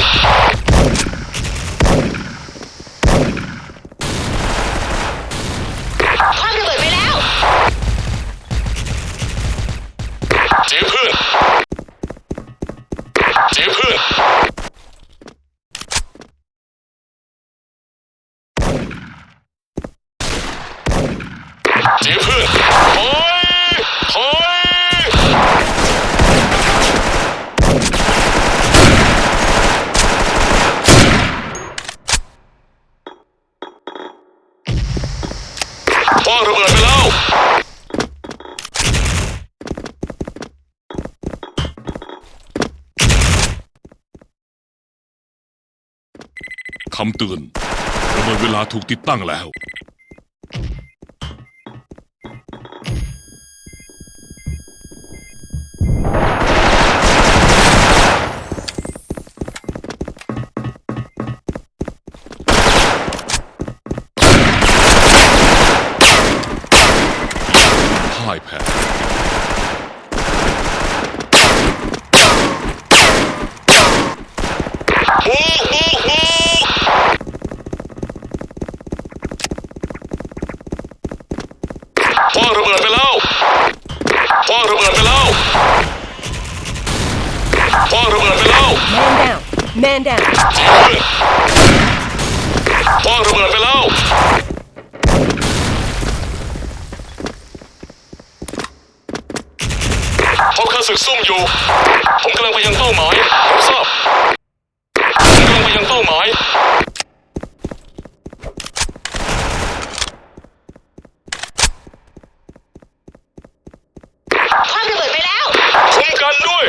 งำเตือนระเบิดเวลาถูกติดตั้งแล้ว พ่ายแพ้ฮูฮูฮู Man down ปอนคว้างระเบิดไปแล้ว พบข้าศึกซุ่มอยู่ ผมกำลังไปยังเป้าหมายรับทราบผมกำลังไปยังเป้าหมาย คว้างระเบิดไปแล้ว คุ้มกันด้วย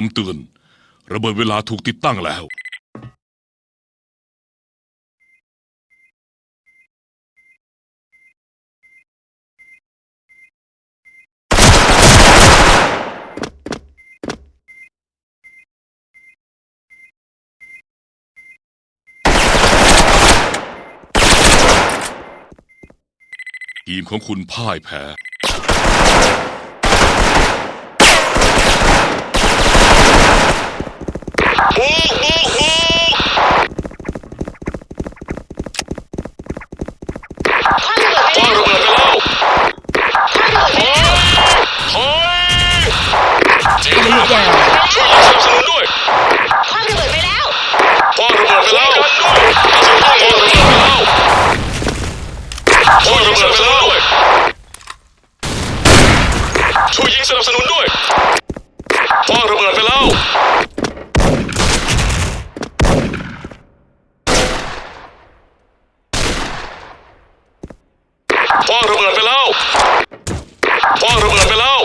คำเตือน ระเบิดเวลาถูกติดตั้งแล้ว ทีมของคุณพ่ายแพ้ ควางระเบิดไปแล้วระเบิดไปแล้วคว้างระเบิดไปแล้วยช่วยยิงสนับสนุนด้วยควางระเบิดไปแล้วควางระเบิดไปแล้วกันด้วยคว้างระเบิดไปแล้วช่วยยิงสนับสนุนด้วยช่วยยิงสนับสนุนด้วยควางระเบิดไปแล้วคว้างระเบิดไปแล้วคว้างระเบิดไปแล้ว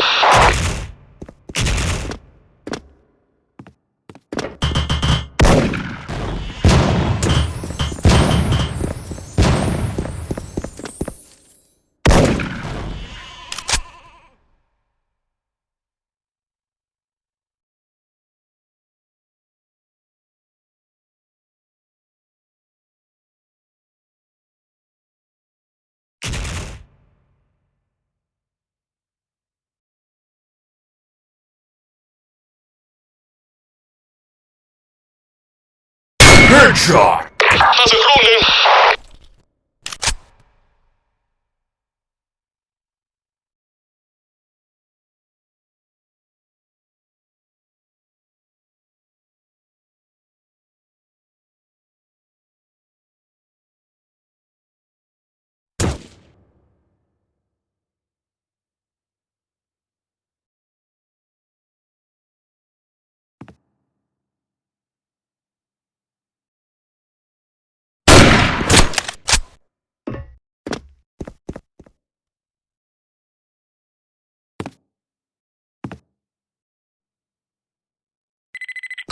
Headshot! ข้าศึ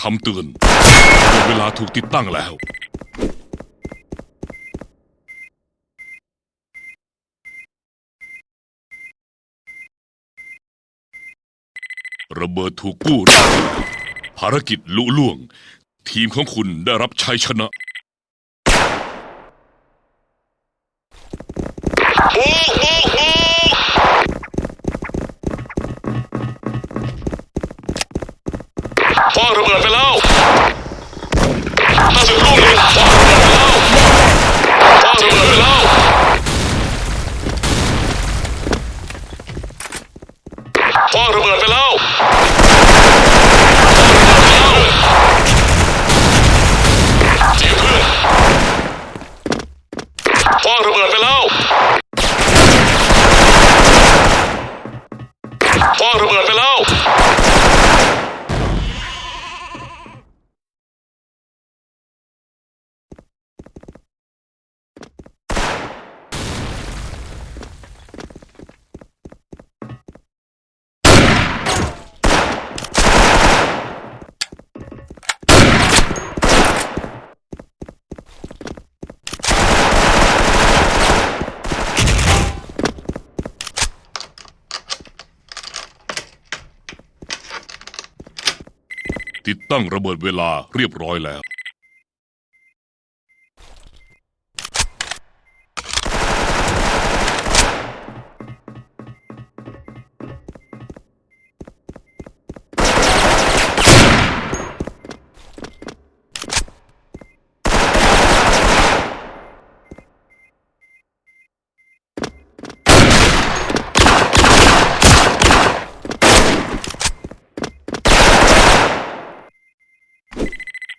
คำเตือนหมดเวลาถูกติดตั้งแล้ว ระเบิดถูกกู้ร่างภารกิจลุล่วง ทีมของคุณได้รับชัยชนะบูบูบู ฟ้าระเบิดไปแล้วฟ้าระเบิดไปแล้ว ติดตั้งระเบิดเวลาเรียบร้อยแล้ว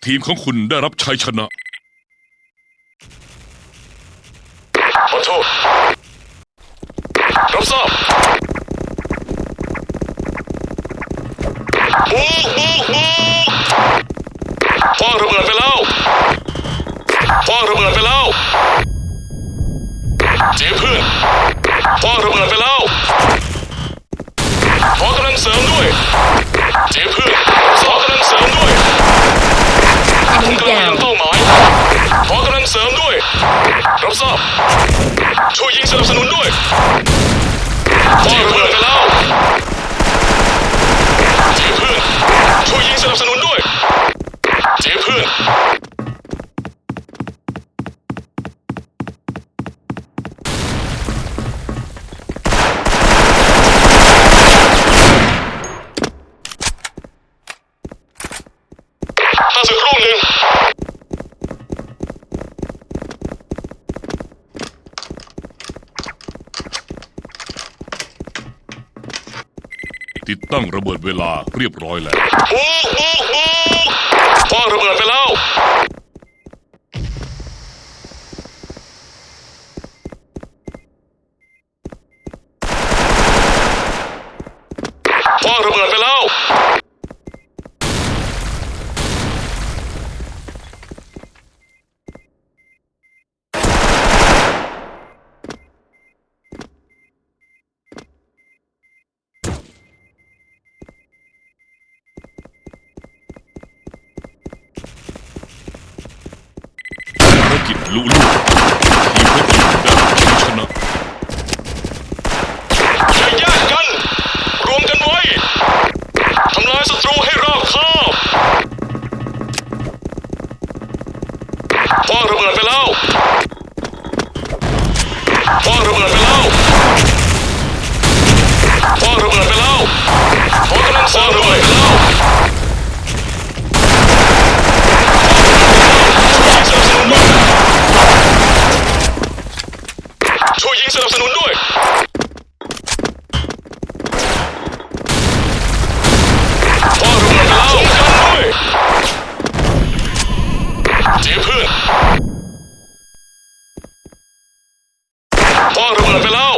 ทีมของคุณได้รับชัยชนะ ขอโทษรับทราบบูบูบูฟ้าระเบิดไปแล้วฟ้าระเบิดไปแล้วเจ๊เพื่อนฟ้าระเบิดไปแล้วขอกำลังเสริมด้วยเจ๊เพื่อน ทุกอย่างเป้าหมายขอกำลังเสริมด้วย รับทราบ ช่วยยิงสนับสนุนด้วยฟ้าระเบิดไปแล้วทีมเพื่อนช่วยยิงสนับสนุนด้วย เจ๊เพื่อน ถ้าสึกลูกหนึ่ง ติดตั้งระเบิดเวลาเรียบร้อยแล้วบูบูบูฟ้าระเบิดไปแล้ว ฟ้าระเบิดไปแล้ว ภาร กิจลุล่วงทีมของคุณได้ชัยชนะอย่าแยกกัน รวมกันไว้ทำลายศัตรูให้ราบคาบฟ้าระเบิดไปแล้วฟ้าระเบิดไปแล้วฟ้าระเบิดไปแล้วขอกำลังเสริมระเบิดไปแล้ว ช่วยยิงสนับสนุนด้วย ฟ้าระเบิดไปแล้วกันด้วยเจ๊เพื่อนฟ้าระเบิดไปแล้ว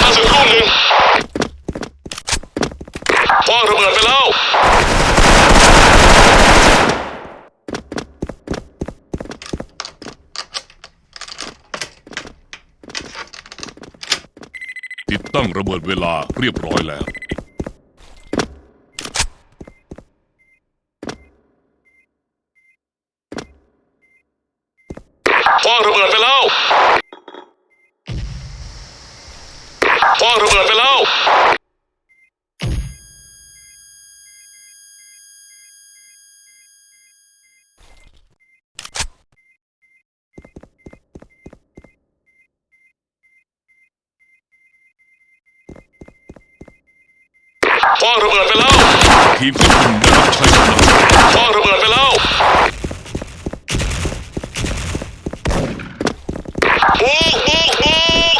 ถ้าสึกลูกหนึ่งฟ้าระเบิดไปแล้ว ติดตั้งระ เบิดเวลาเรียบร้อยแล้วว่างระเบิดไปแล้วคว้างระเบิดไปแล้ว คว้างระเบิดไปแล้ว ทีมของคุณได้รับชัยชนะคว้างระเบิดไปแล้วบุกบุกบุก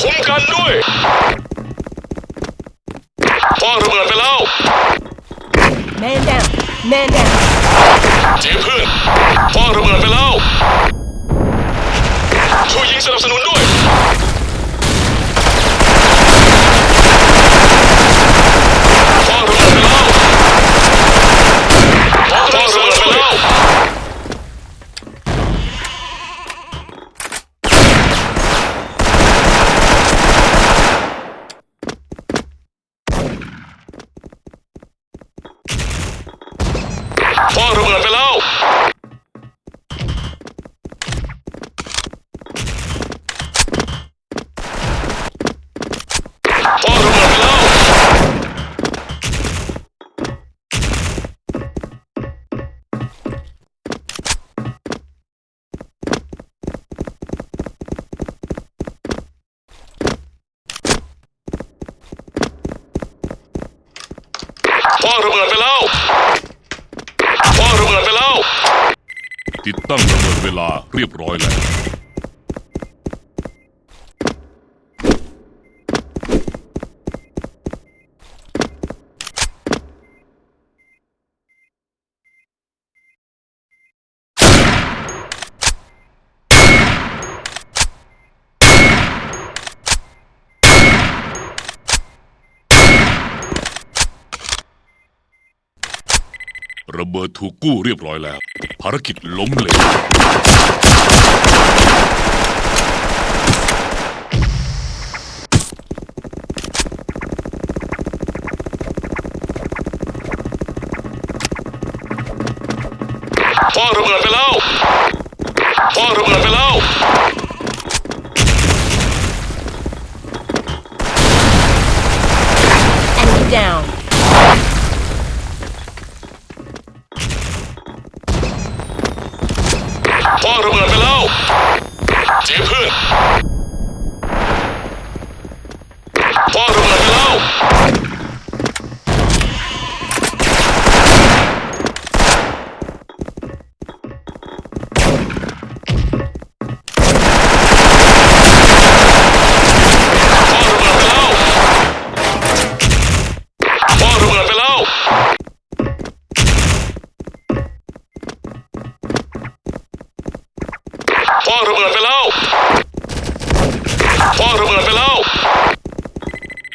คุ้มกันด้วยคว้างระเบิดไปแล้ว Man down. Man down. เจ๊เพื่อนคว้างระเบิดไปแล้วช่วยยิงสนับสนุนด้วยคว้างระเบิดไปแล้วคว้างระเบิดไปแล้ว คว้างระเบิดไปแล้วคว้างระเบิดไปแล้วคว้างระเบิดไปแล้วคว้างระเบิดไปแล้ว ติดตั้งระเบิด เรียบร้อยแล้ว ระเบิดถูกกู้เรียบร้อยแล้ว ภารกิจล้มเหลวคว้างระเบิดไปแล้วคว้างระเบิดไปแล้ว คว้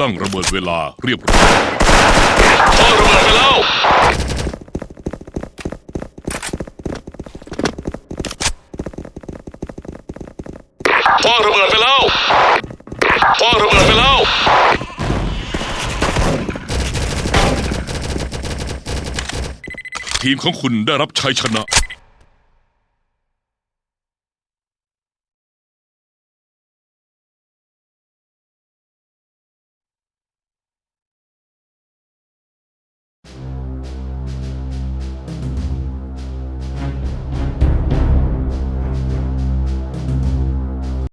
ตั้งระเบิดเวลาเรียบร้อยคว้างระเบิดไปแล้วคว้างระเบิดไปแล้วคว้างระเบิดไปแล้วทีมของคุณได้รับชัยชนะ